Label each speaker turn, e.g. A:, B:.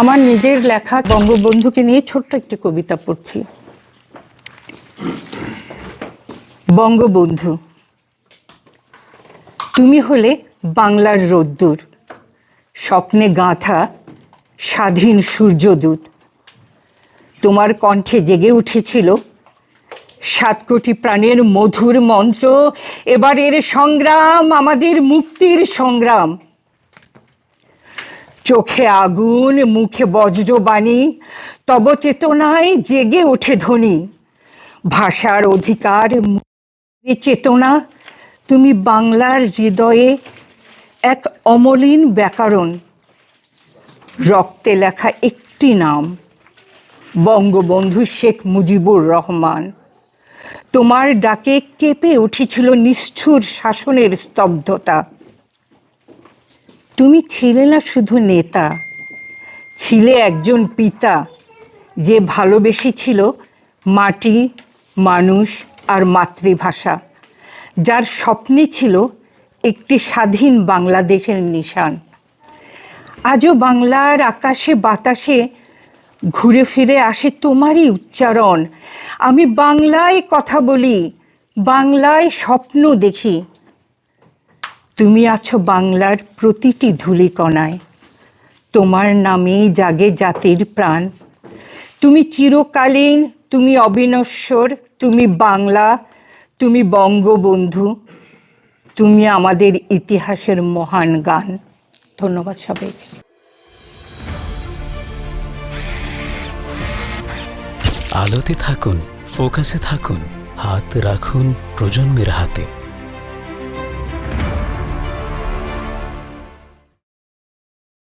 A: আমার নিজের লেখা বঙ্গবন্ধুকে নিয়ে ছোট্ট একটি কবিতা পড়ছি। বঙ্গবন্ধু, তুমি হলে বাংলার রোদ্দুর, স্বপ্নে গাঁথা স্বাধীন সূর্যদূত। তোমার কণ্ঠে জেগে উঠেছিল সাত কোটি প্রাণের মধুর মন্ত্র। এবারের সংগ্রাম, আমাদের মুক্তির সংগ্রাম। চোখে আগুন, মুখে বজ্রবাণী, তব চেতনায় জেগে ওঠে ধ্বনি। ভাষার অধিকার চেতনা, তুমি বাংলার হৃদয়ে এক অমলিন ব্যাকরণ। রক্তে লেখা একটি নাম, বঙ্গবন্ধু শেখ মুজিবুর রহমান। তোমার ডাকে কেঁপে উঠেছিল নিষ্ঠুর শাসনের স্তব্ধতা। তুমি ছিলে না শুধু নেতা, ছিলে একজন পিতা যে ভালোবেসেছিল মাটি, মানুষ আর মাতৃভাষা, যার স্বপ্নে ছিল একটি স্বাধীন বাংলাদেশের নিশান। আজও বাংলার আকাশে, বাতাসে ঘুরে ফিরে আসে তোমারই উচ্চারণ। আমি বাংলায় কথা বলি, বাংলায় স্বপ্ন দেখি। তুমি আছো বাংলার প্রতিটি ধূলিকণায়। তোমার নামেই জাগে জাতির প্রাণ। তুমি চিরকালীন, তুমি অবিনশ্বর, তুমি বাংলা, তুমি বঙ্গবন্ধু। তুমি আমাদের ইতিহাসের মহান গান। ধন্যবাদ সবাইকে।
B: আলোতে থাকুন, ফোকাসে থাকুন, হাত রাখুন প্রজন্মের হাতে।